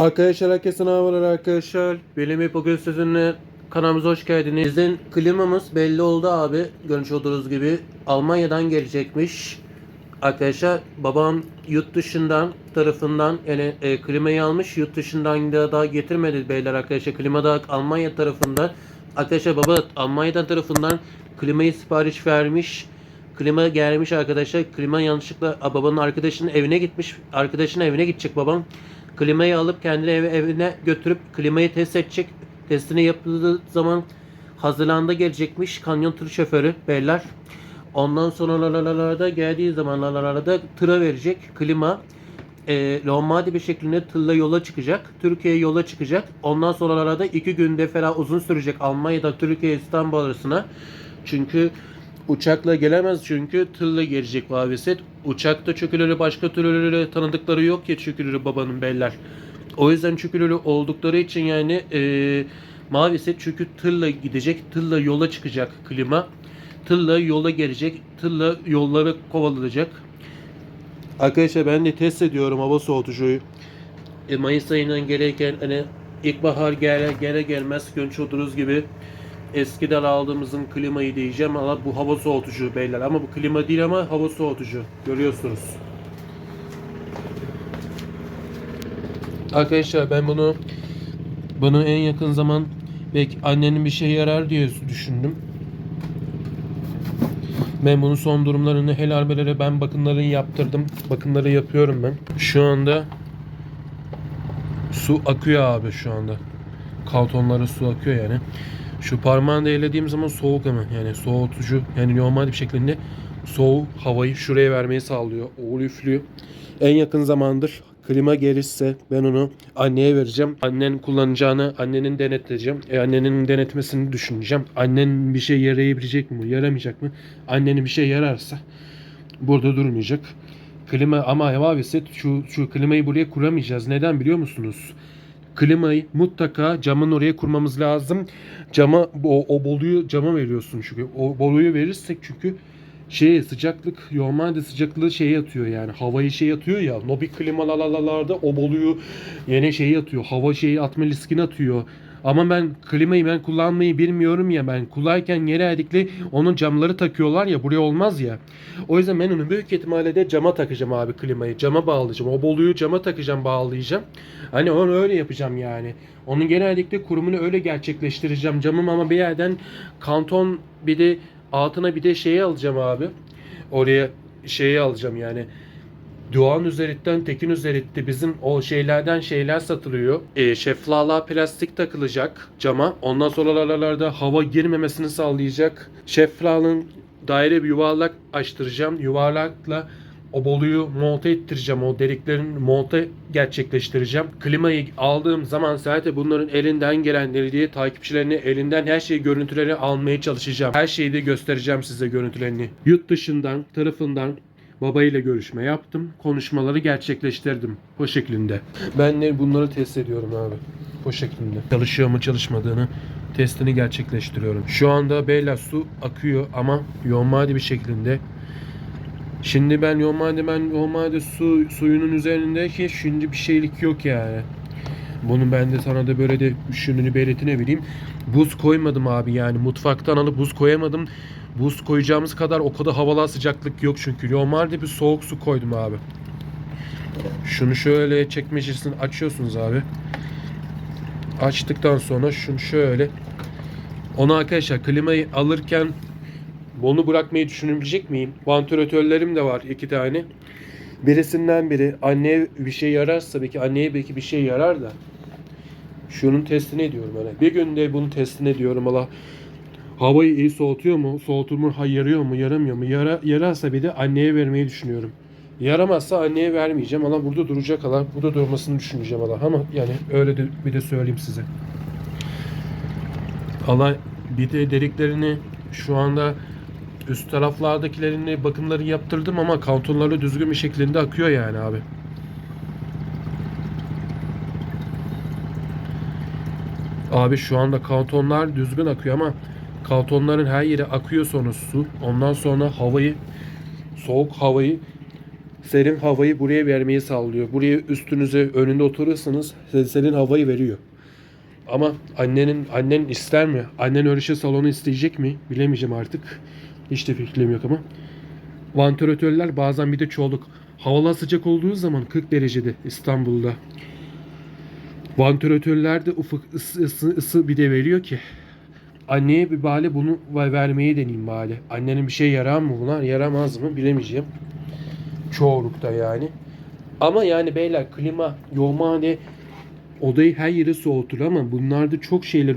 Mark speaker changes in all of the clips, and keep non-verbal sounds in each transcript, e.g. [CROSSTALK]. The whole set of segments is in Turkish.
Speaker 1: Arkadaşlar herkese merhabalar arkadaşlar. Benim hep bugün sizinle kanalımıza hoş geldiniz. Bizim klimamız belli oldu abi. Görmüş olduğunuz gibi Almanya'dan gelecekmiş. Arkadaşlar babam yurt dışından tarafından yani e, klimayı almış yurt dışından da daha getirmedi beyler arkadaşlar. Klima da Almanya tarafından. Arkadaşlar baba Almanya'dan tarafından klimayı sipariş vermiş. Klima gelmiş arkadaşlar. Klima yanlışlıkla a, babanın arkadaşının evine gitmiş. Arkadaşının evine gidecek babam. Klimayı alıp kendi ev, evine götürüp klimayı test edecek. Testini yapıldığı zaman Haziran'da gelecekmiş kanyon tır şoförü beyler. Ondan sonra da geldiği zaman da tıra verecek klima. E, Lomadi bir şekilde tırla yola çıkacak. Türkiye yola çıkacak. Ondan sonra da iki günde falan uzun sürecek Almanya'da Türkiye İstanbul arasına. Çünkü uçakla gelemez çünkü tırla gelecek Vaviset. Uçakta çökülülü başka türlü tanıdıkları yok ya çökülülü babanın beller. O yüzden çökülülü oldukları için yani e, Maviset çünkü tırla gidecek, tırla yola çıkacak klima. Tırla yola gelecek, tırla yolları kovalayacak. Arkadaşlar ben de test ediyorum hava soğutucuyu. E, Mayıs ayından gelirken hani ilkbahar gele, gele gelmez görmüş olduğunuz gibi eskiden aldığımızın klimayı diyeceğim ama bu hava soğutucu beyler ama bu klima değil ama hava soğutucu görüyorsunuz. Arkadaşlar ben bunu bunu en yakın zaman belki annenin bir şey yarar diye düşündüm. Ben bunun son durumlarını helal belere ben bakımlarını yaptırdım. Bakımları yapıyorum ben. Şu anda su akıyor abi şu anda. Kaltonlara su akıyor yani. Şu parmağını da ellediğim zaman soğuk ama yani soğutucu yani normal bir şekilde soğuk havayı şuraya vermeyi sağlıyor. O üflüyor. En yakın zamandır klima gelirse ben onu anneye vereceğim. Annen kullanacağını annenin denetleyeceğim. E, annenin denetmesini düşüneceğim. Annen bir şey yarayabilecek mi? Yaramayacak mı? Annenin bir şey yararsa burada durmayacak. Klima ama havavisi şu, şu klimayı buraya kuramayacağız. Neden biliyor musunuz? Klimayı mutlaka camın oraya kurmamız lazım. Cama o, o boluyu cama veriyorsun çünkü. O boluyu verirsek çünkü şey sıcaklık normalde sıcaklığı şey atıyor yani havayı şey atıyor ya Nobi klimalarda o boluyu yine şey atıyor hava şeyi atma riskini atıyor ama ben klimayı ben kullanmayı bilmiyorum ya ben kullanırken genellikle onun camları takıyorlar ya buraya olmaz ya. O yüzden ben onu büyük ihtimalle de cama takacağım abi klimayı. Cama bağlayacağım. O boluyu cama takacağım bağlayacağım. Hani onu öyle yapacağım yani. Onun genellikle kurumunu öyle gerçekleştireceğim camım ama bir yerden kanton bir de altına bir de şeyi alacağım abi. Oraya şeyi alacağım yani. Doğan üzeritten Tekin üzeritte bizim o şeylerden şeyler satılıyor. E, şeffaflığa plastik takılacak cama. Ondan sonralarda hava girmemesini sağlayacak. Şeffaflığın daire bir yuvarlak açtıracağım. Yuvarlakla o boluyu monte ettireceğim. O deliklerin monte gerçekleştireceğim. Klimayı aldığım zaman zaten bunların elinden gelenleri diye takipçilerini elinden her şeyi görüntüleri almaya çalışacağım. Her şeyi de göstereceğim size görüntülerini. Yurt dışından tarafından babayla görüşme yaptım. Konuşmaları gerçekleştirdim. O şeklinde. Ben de bunları test ediyorum abi. O şeklinde. Çalışıyor mu çalışmadığını testini gerçekleştiriyorum. Şu anda beyler su akıyor ama yoğunmadi bir şekilde Şimdi ben normalde ben normalde su suyunun üzerindeki şimdi bir şeylik yok yani. Bunu ben de sana da böyle de şununu belirtine vereyim. Buz koymadım abi yani mutfaktan alıp buz koyamadım. Buz koyacağımız kadar o kadar havalı sıcaklık yok çünkü. Normalde bir soğuk su koydum abi. Şunu şöyle çekmecesini açıyorsunuz abi. Açtıktan sonra şunu şöyle onu arkadaşlar klimayı alırken bunu bırakmayı düşünebilecek miyim? Vantilatörlerim de var iki tane. Birisinden biri anneye bir şey yararsa belki anneye belki bir şey yarar da. Şunun testini ediyorum hani. Bir günde bunun testini ediyorum Allah. Havayı iyi soğutuyor mu? Soğutur? Ha, yarıyor mu? Yaramıyor mu? Yara, yararsa bir de anneye vermeyi düşünüyorum. Yaramazsa anneye vermeyeceğim. Allah burada duracak Allah. Burada durmasını düşüneceğim Allah. Ama yani öyle de bir de söyleyeyim size. Allah bir de deliklerini şu anda üst taraflardakilerini bakımları yaptırdım ama kantonları düzgün bir şekilde akıyor yani abi. Abi şu anda kantonlar düzgün akıyor ama kantonların her yeri akıyor sonra su. Ondan sonra havayı soğuk havayı serin havayı buraya vermeyi sağlıyor. Buraya üstünüze önünde oturursanız serin havayı veriyor. Ama annenin annen ister mi? Annen öyle şey salonu isteyecek mi? Bilemeyeceğim artık. Hiç de fikrim yok ama. Vantilatörler bazen bir de çoğuluk. Havalar sıcak olduğu zaman 40 derecede İstanbul'da. Vantilatörler de ufak ısı, ısı, ısı bir de veriyor ki. Anneye bir bari bunu vermeyi deneyeyim bari. Annenin bir şey yarar mı buna? Yaramaz mı? Bilemeyeceğim. Çoğunlukta yani. Ama yani beyler klima, yoğmane odayı her yeri soğutur ama bunlarda çok şeyler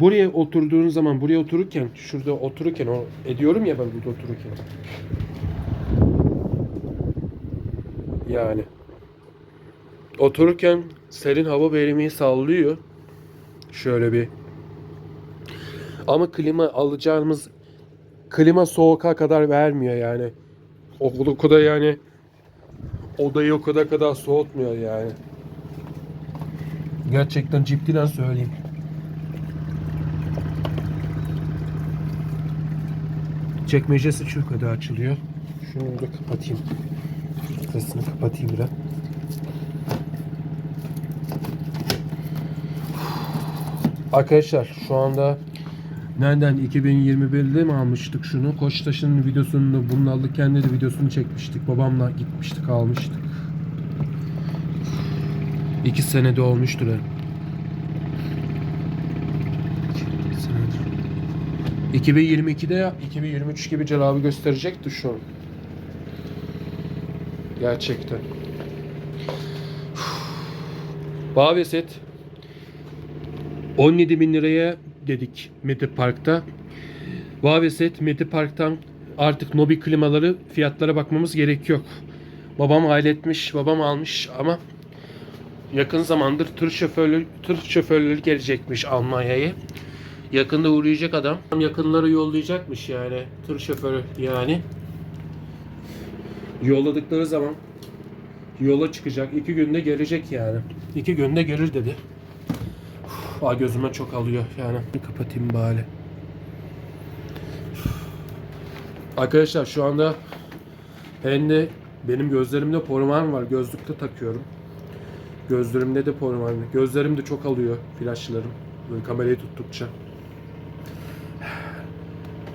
Speaker 1: buraya oturduğun zaman buraya otururken şurada otururken o ediyorum ya ben burada otururken. Yani otururken serin hava vermeyi sağlıyor. Şöyle bir ama klima alacağımız klima soğuka kadar vermiyor yani. O, o kadar yani odayı o kadar kadar soğutmuyor yani. Gerçekten cidden söyleyeyim. Çekmecesi şu kadar açılıyor. Şunu da kapatayım. Sesini kapatayım biraz. Arkadaşlar şu anda nereden 2021'de mi almıştık şunu? Koçtaş'ın videosunu bunun aldık kendi de videosunu çekmiştik. Babamla gitmiştik almıştık. İki senede olmuştur he. İki senedir. 2022'de 2023 gibi cevabı gösterecekti şu. Gerçekten. Bağ set 17 bin liraya dedik Mete Park'ta. Vaveset Mete Park'tan artık Nobi klimaları fiyatlara bakmamız gerek yok. Babam halletmiş, babam almış ama yakın zamandır tır şoförlü tır şoförleri gelecekmiş Almanya'ya. Yakında uğrayacak adam. Yakınları yollayacakmış yani tır şoförü yani. Yolladıkları zaman yola çıkacak. iki günde gelecek yani. İki günde gelir dedi. Aa, gözüme çok alıyor yani. Kapatayım bari. Arkadaşlar şu anda hem de benim gözlerimde poruman var. Gözlükte takıyorum. Gözlerimde de poruman. Gözlerim de çok alıyor flaşlarım. Böyle kamerayı tuttukça.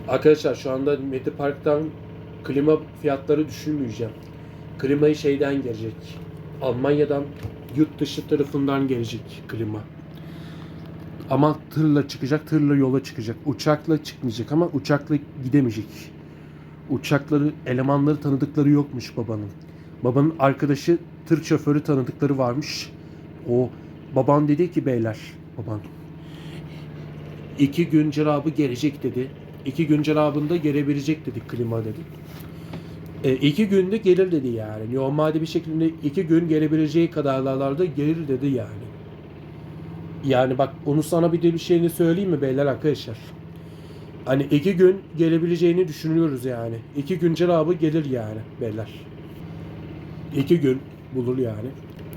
Speaker 1: Arkadaşlar şu anda Mete Park'tan klima fiyatları düşünmeyeceğim. Klimayı şeyden gelecek. Almanya'dan yurt dışı tarafından gelecek klima. Ama tırla çıkacak, tırla yola çıkacak. Uçakla çıkmayacak ama uçakla gidemeyecek. Uçakları, elemanları tanıdıkları yokmuş babanın. Babanın arkadaşı tır şoförü tanıdıkları varmış. O baban dedi ki beyler, baban iki gün cerabı gelecek dedi. İki gün cerabında gelebilecek dedi klima dedi. E, iki günde gelir dedi yani. Normalde bir şekilde iki gün gelebileceği kadarlarda gelir dedi yani. Yani bak onu sana bir de bir şeyini söyleyeyim mi beyler arkadaşlar? Hani iki gün gelebileceğini düşünüyoruz yani. İki gün cevabı gelir yani beyler. İki gün bulur yani.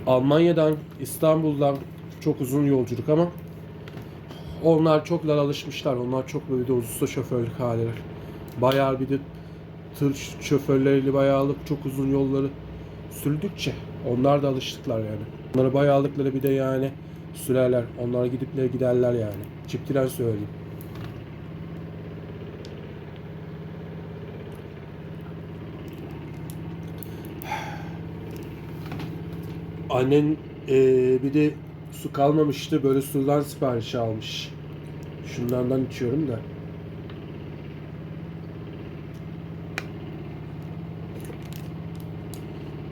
Speaker 1: Almanya'dan, İstanbul'dan çok uzun yolculuk ama onlar çoklar alışmışlar. Onlar çok böyle de usta şoförlük haliler. Bayağı bir de tır şoförleriyle bayağı çok uzun yolları sürdükçe onlar da alıştıklar yani. Onlara bayağılıkları bir de yani sürerler. Onlar gidip de giderler yani. Çiptiren söyleyeyim. Annen eee, bir de su kalmamıştı. Böyle sudan sipariş almış. Şunlardan içiyorum da.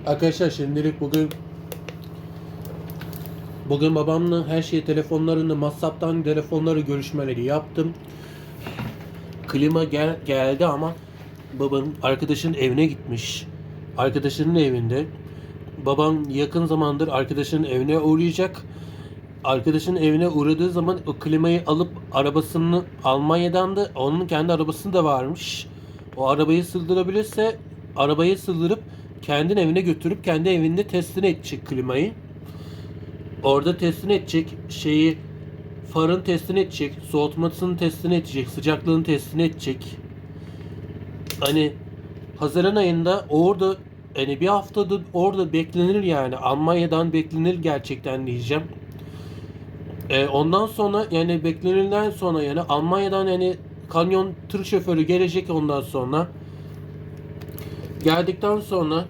Speaker 1: Arkadaşlar şimdilik bugün Bugün babamla her şeyi telefonlarını, WhatsApp'tan telefonları görüşmeleri yaptım. Klima gel, geldi ama babam arkadaşın evine gitmiş. Arkadaşının evinde. Babam yakın zamandır arkadaşının evine uğrayacak. Arkadaşın evine uğradığı zaman o klimayı alıp arabasını Almanya'dan da onun kendi arabası da varmış. O arabayı sığdırabilirse arabayı sığdırıp kendin evine götürüp kendi evinde testini edecek klimayı. Orada testini edecek şeyi farın testini edecek, soğutmasının testini edecek, sıcaklığın testini edecek. Hani Haziran ayında orada hani bir haftadır orada beklenir yani. Almanya'dan beklenir gerçekten diyeceğim. E, ondan sonra yani beklenirden sonra yani Almanya'dan yani kamyon tır şoförü gelecek ondan sonra. Geldikten sonra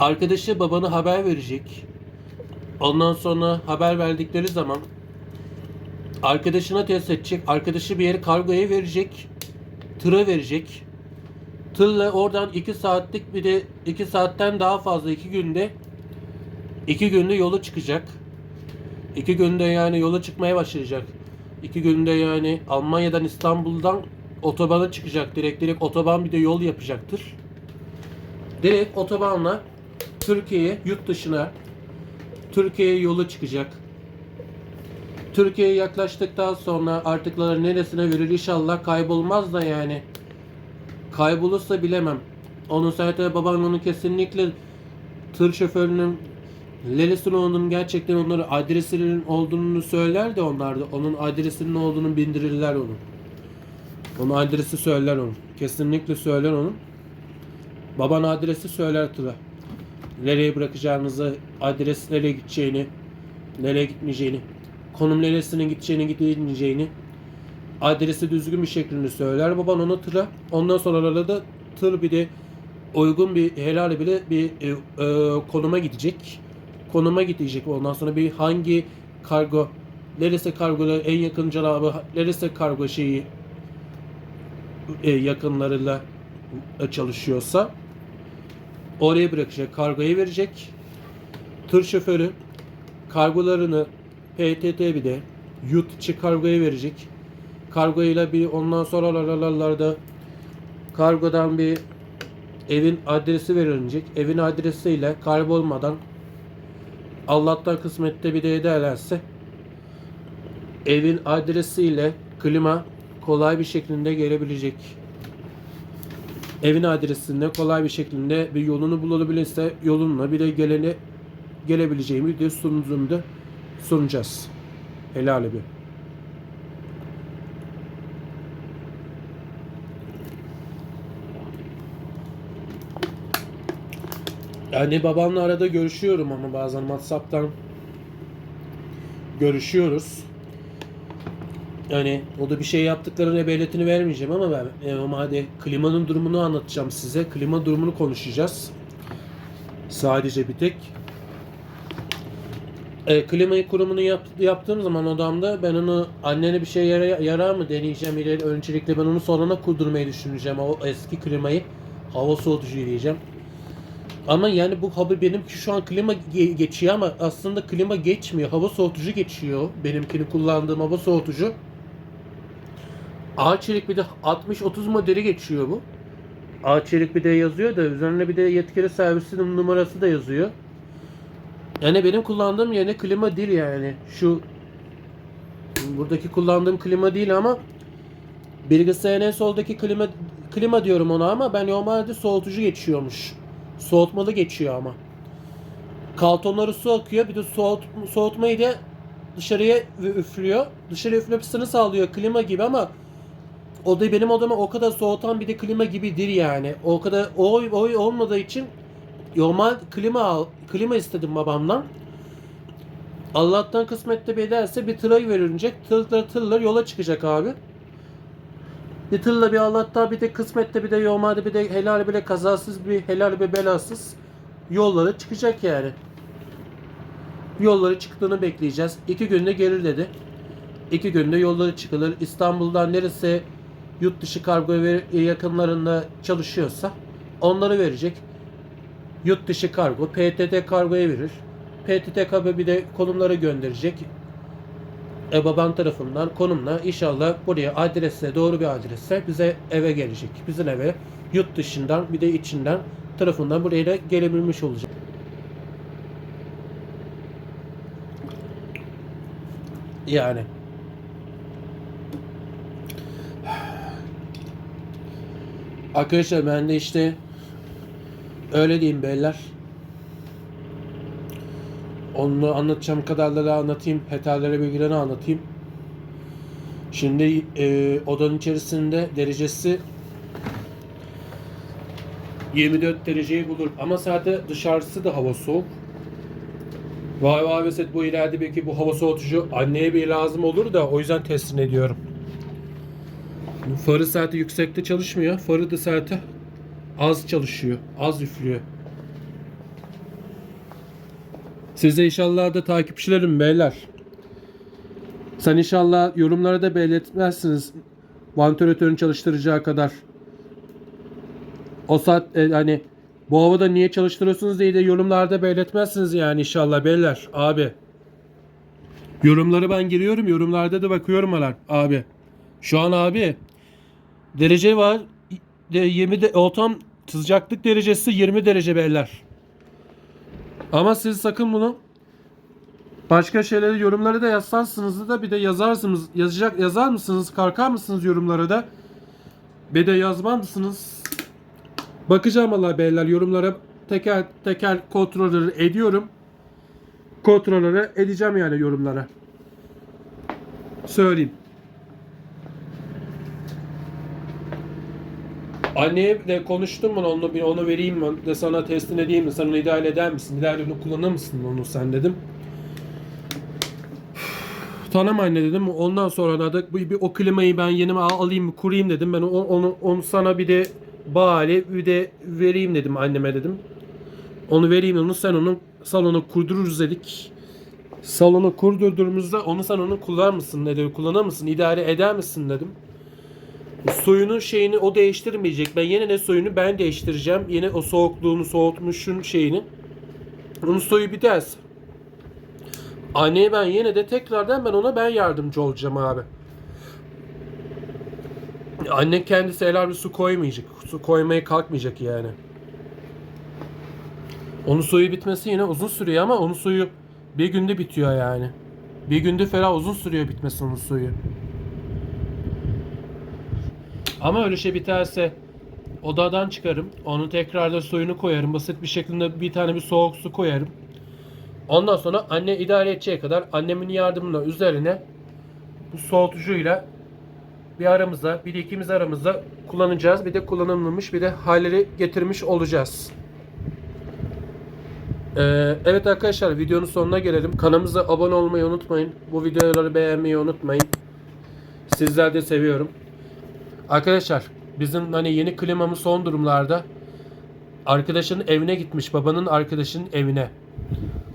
Speaker 1: arkadaşı babana haber verecek. Ondan sonra haber verdikleri zaman arkadaşına test edecek. Arkadaşı bir yere kargoya verecek. Tıra verecek. Tırla oradan 2 saatlik bir de 2 saatten daha fazla 2 günde 2 günde yola çıkacak. 2 günde yani yola çıkmaya başlayacak. 2 günde yani Almanya'dan İstanbul'dan otobana çıkacak. Direkt direkt otoban bir de yol yapacaktır. Direkt otobanla Türkiye'ye yurt dışına Türkiye'ye yola çıkacak. Türkiye'ye yaklaştıktan sonra artıkları neresine verir inşallah kaybolmaz da yani. Kaybolursa bilemem. Onun zaten baban onu kesinlikle tır şoförünün Lelis'in olduğunu gerçekten onları adresinin olduğunu söyler de onlar da onun adresinin olduğunu bindirirler onu. Onun adresi söyler onu. Kesinlikle söyler onu. Baban adresi söyler tıra. Nereye bırakacağınızı, adres nereye gideceğini, nereye gitmeyeceğini, konum neresine gideceğini, gitmeyeceğini, adresi düzgün bir şekilde söyler baban ona tıra. Ondan sonra da tır bir de uygun bir helal bile bir e, e, konuma gidecek. Konuma gidecek. Ondan sonra bir hangi kargo neresi kargo en yakın cevabı neresi kargo şeyi e, yakınlarıyla çalışıyorsa oraya bırakacak. Kargoyu verecek. Tır şoförü kargolarını PTT bir de yurt içi kargoya verecek. Kargoyla bir ondan sonra da kargodan bir evin adresi verilecek. Evin adresiyle kaybolmadan Allah'tan kısmette bir de ederlerse evin adresiyle klima kolay bir şekilde gelebilecek. Evin adresinde kolay bir şekilde bir yolunu bulabilirse yolunla bir de gelene gelebileceğimi de sunumda sunacağız. Helal bir. Yani babamla arada görüşüyorum ama bazen WhatsApp'tan görüşüyoruz. Yani o da bir şey yaptıklarının ebeletini vermeyeceğim ama ben e, ama hadi klimanın durumunu anlatacağım size. Klima durumunu konuşacağız. Sadece bir tek. E, klimayı kurumunu yap, yaptığım zaman odamda ben onu annene bir şey yara, yarar mı deneyeceğim. İleri, öncelikle ben onu sonuna kurdurmayı düşüneceğim. O eski klimayı hava soğutucu diyeceğim. Ama yani bu hava benimki şu an klima ge- geçiyor ama aslında klima geçmiyor. Hava soğutucu geçiyor. Benimkini kullandığım hava soğutucu. Ağaçelik bir de 60-30 modeli geçiyor bu. Ağaçelik bir de yazıyor da üzerine bir de yetkili servisinin numarası da yazıyor. Yani benim kullandığım yerine klima değil yani. Şu buradaki kullandığım klima değil ama bilgisayarın en soldaki klima klima diyorum ona ama ben normalde soğutucu geçiyormuş. Soğutmalı geçiyor ama. Kaltonları su akıyor. Bir de soğut, soğutmayı da dışarıya üflüyor. Dışarı üflemesini sağlıyor klima gibi ama o da benim odama o kadar soğutan bir de klima gibidir yani. O kadar o oy olmadığı için normal klima al, klima istedim babamdan. Allah'tan kısmette bir ederse bir tırayı verilecek. Tırlar tırlar yola çıkacak abi. Bir tırla bir Allah'tan bir de kısmette bir de normalde bir de helal bile kazasız bir helal bir belasız yollara çıkacak yani. Yolları çıktığını bekleyeceğiz. İki günde gelir dedi. İki günde yolları çıkılır. İstanbul'dan neresi yurt dışı kargo yakınlarında çalışıyorsa onları verecek. Yurt dışı kargo PTT kargoya verir. PTT kargo bir de konumları gönderecek. E baban tarafından konumla inşallah buraya adrese doğru bir adrese bize eve gelecek. Bizim eve yurt dışından bir de içinden tarafından buraya da gelebilmiş olacak. Yani Arkadaşlar ben de işte öyle diyeyim beyler. Onu anlatacağım kadarları anlatayım. Hetalere bilgilerini anlatayım. Şimdi e, odanın içerisinde derecesi 24 dereceyi bulur. Ama zaten dışarısı da hava soğuk. Vay vay veset bu ileride belki bu hava soğutucu anneye bir lazım olur da o yüzden teslim ediyorum. Farı saati yüksekte çalışmıyor. Farı da saati az çalışıyor. Az üflüyor. Size inşallah da takipçilerim beyler. Sen inşallah yorumlara da belirtmezsiniz. Vantilatörün çalıştıracağı kadar. O saat e, hani bu havada niye çalıştırıyorsunuz diye de yorumlarda belirtmezsiniz yani inşallah beyler abi. Yorumları ben giriyorum. Yorumlarda da bakıyorum alar abi. Şu an abi derece var. De, 20 de, ortam sıcaklık derecesi 20 derece beyler. Ama siz sakın bunu başka şeyleri yorumları da yazsarsınız da bir de yazarsınız. Yazacak yazar mısınız? Kalkar mısınız yorumlara da? Bir de yazmaz mısınız? Bakacağım Allah beyler yorumlara teker teker kontrolleri ediyorum. Kontrolleri edeceğim yani yorumlara. Söyleyeyim. Annemle konuştum mu? Onu bir onu vereyim mi? De sana testini edeyim mi? Sen onu idare eder misin? İleride onu kullanır mısın onu sen dedim. Tamam anne dedim. Ondan sonra da bir, bir o klimayı ben yeni al- alayım kurayım? dedim. Ben onu, onu, onu sana bir de bari bir de vereyim dedim anneme dedim. Onu vereyim onu sen onu salonu kurdururuz dedik. Salonu kurdurduğumuzda onu sen onu kullanır mısın? Dedi kullanır mısın? İdare eder misin dedim. Suyunun şeyini o değiştirmeyecek. Ben yine ne suyunu ben değiştireceğim. Yine o soğukluğunu soğutmuşun şeyini. Onun suyu biterse. Anneye ben yine de tekrardan ben ona ben yardımcı olacağım abi. Anne kendisi helal bir su koymayacak. Su koymaya kalkmayacak yani. Onun suyu bitmesi yine uzun sürüyor ama onun suyu bir günde bitiyor yani. Bir günde ferah uzun sürüyor bitmesi onun suyu. Ama öyle şey biterse odadan çıkarım. Onu tekrar da suyunu koyarım. Basit bir şekilde bir tane bir soğuk su koyarım. Ondan sonra anne idare edeceği kadar annemin yardımıyla üzerine bu soğutucuyla bir aramızda, bir de ikimiz aramızda kullanacağız. Bir de kullanılmamış, bir de halleri getirmiş olacağız. Ee, evet arkadaşlar videonun sonuna gelelim. Kanalımıza abone olmayı unutmayın. Bu videoları beğenmeyi unutmayın. Sizler de seviyorum. Arkadaşlar bizim hani yeni klimamız son durumlarda arkadaşının evine gitmiş. Babanın arkadaşının evine.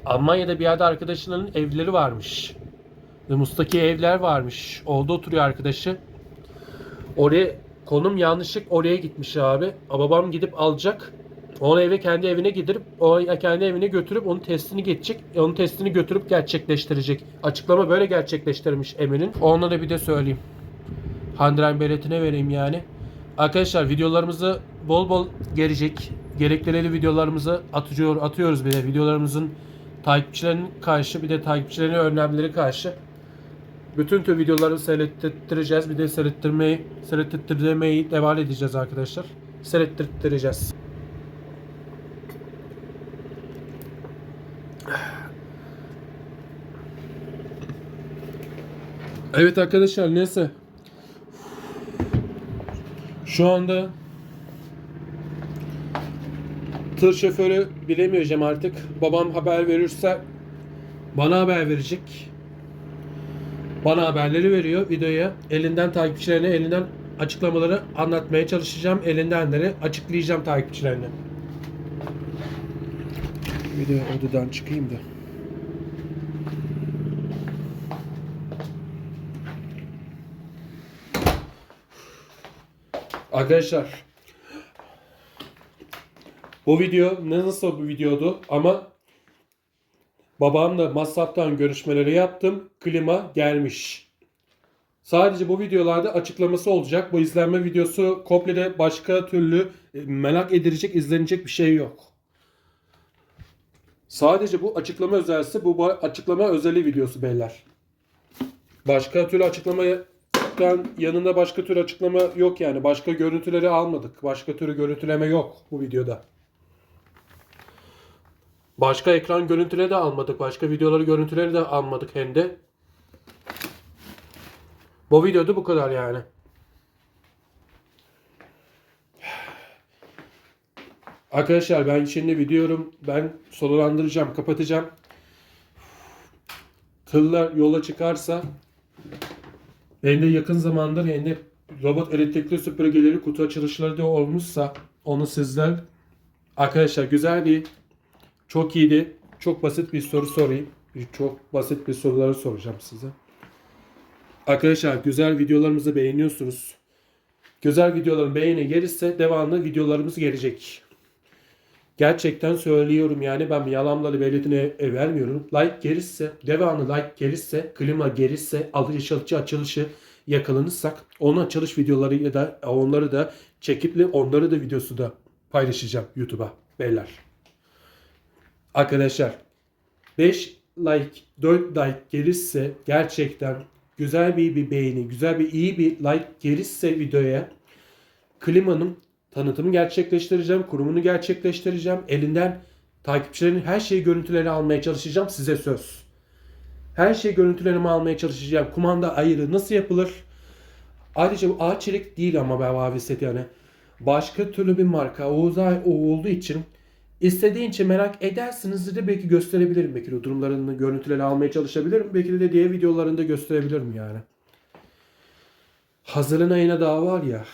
Speaker 1: Almanya'da bir yerde arkadaşının evleri varmış. Ve Mustaki evler varmış. Orada oturuyor arkadaşı. Oraya konum yanlışlık oraya gitmiş abi. Babam gidip alacak. Onu eve kendi evine gidip o kendi evine götürüp onun testini geçecek. Onun testini götürüp gerçekleştirecek. Açıklama böyle gerçekleştirmiş Emin'in. Ona da bir de söyleyeyim. Handren beletine vereyim yani. Arkadaşlar videolarımızı bol bol gelecek. Gerekli videolarımızı atıyor, atıyoruz bir de. Videolarımızın takipçilerinin karşı bir de takipçilerin önlemleri karşı. Bütün tüm videoları seyrettireceğiz. Bir de seyrettirmeyi, seyrettirmeyi devam edeceğiz arkadaşlar. Seyrettireceğiz. Evet arkadaşlar neyse. Şu anda tır şoförü bilemeyeceğim artık. Babam haber verirse bana haber verecek. Bana haberleri veriyor videoya. Elinden takipçilerine elinden açıklamaları anlatmaya çalışacağım. Elindenleri açıklayacağım takipçilerine. Bir de odadan çıkayım da. Arkadaşlar bu video ne nasıl bir videodu ama babamla masraftan görüşmeleri yaptım. Klima gelmiş. Sadece bu videolarda açıklaması olacak. Bu izlenme videosu komple başka türlü e, merak edilecek, izlenecek bir şey yok. Sadece bu açıklama özelse bu açıklama özeli videosu beyler. Başka türlü açıklamaya Ben yanında başka tür açıklama yok yani. Başka görüntüleri almadık. Başka türlü görüntüleme yok bu videoda. Başka ekran görüntüleri de almadık. Başka videoları görüntüleri de almadık hem de. Bu videoda bu kadar yani. Arkadaşlar ben şimdi videoyorum. Ben solulandıracağım, kapatacağım. Tırlar yola çıkarsa de yakın hem de robot elektrikli süpürgeleri kutu açılışları da olmuşsa onu sizler arkadaşlar güzel bir çok iyiydi. Çok basit bir soru sorayım. Çok basit bir soruları soracağım size. Arkadaşlar güzel videolarımızı beğeniyorsunuz. Güzel videoların beğeni gelirse devamlı videolarımız gelecek. Gerçekten söylüyorum yani ben yalanları belirtine e, vermiyorum. Like gelirse, devamlı like gelirse, klima gelirse, açılışı açılışı yakalanırsak onun açılış videoları ya da onları da çekip onları da videosu da paylaşacağım YouTube'a beyler. Arkadaşlar 5 like 4 like gelirse gerçekten güzel bir, bir beğeni, güzel bir iyi bir like gelirse videoya klimanın tanıtımı gerçekleştireceğim, kurumunu gerçekleştireceğim. Elinden takipçilerin her şeyi görüntüleri almaya çalışacağım size söz. Her şey görüntülerimi almaya çalışacağım. Kumanda ayırı nasıl yapılır? Ayrıca bu ağaç çelik değil ama ben abi yani. Başka türlü bir marka. Oğuz Ay- o olduğu için istediğin merak edersiniz de belki gösterebilirim. Belki de durumlarını görüntüleri almaya çalışabilirim. Belki de diğer videolarında gösterebilirim yani. Hazırın ayına daha var ya.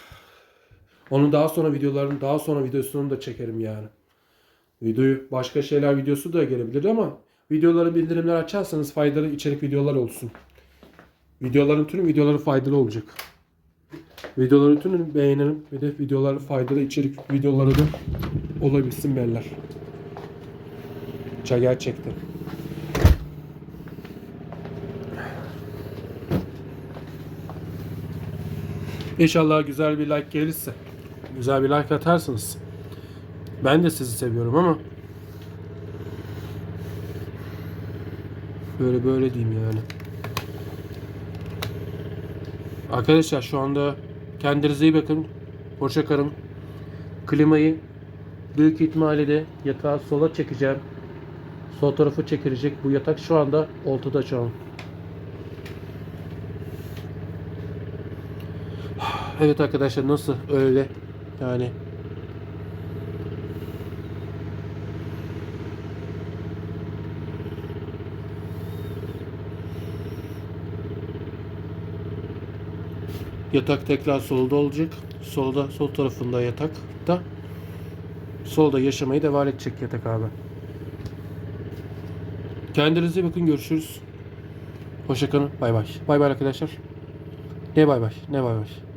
Speaker 1: Onun daha sonra videolarını daha sonra videosunu da çekerim yani. Videoyu başka şeyler videosu da gelebilir ama videoları bildirimler açarsanız faydalı içerik videolar olsun. Videoların tüm videoları faydalı olacak. Videoların tümünü beğenirim ve de videoları faydalı içerik videoları da olabilsin beller. Ça gerçekten. İnşallah güzel bir like gelirse. Güzel bir like atarsınız. Ben de sizi seviyorum ama böyle böyle diyeyim yani. Arkadaşlar şu anda kendinize iyi bakın. Hoşça kalın. Klimayı büyük ihtimalle de yatağı sola çekeceğim. Sol tarafı çekilecek. Bu yatak şu anda ortada şu an. [SIGHS] Evet arkadaşlar nasıl öyle yani Yatak tekrar solda olacak. Solda sol tarafında yatak da solda yaşamayı devam edecek yatak abi. Kendinize bakın görüşürüz. Hoşçakalın. Bay bay. Bay bay arkadaşlar. Ne bay bay. Ne bay bay.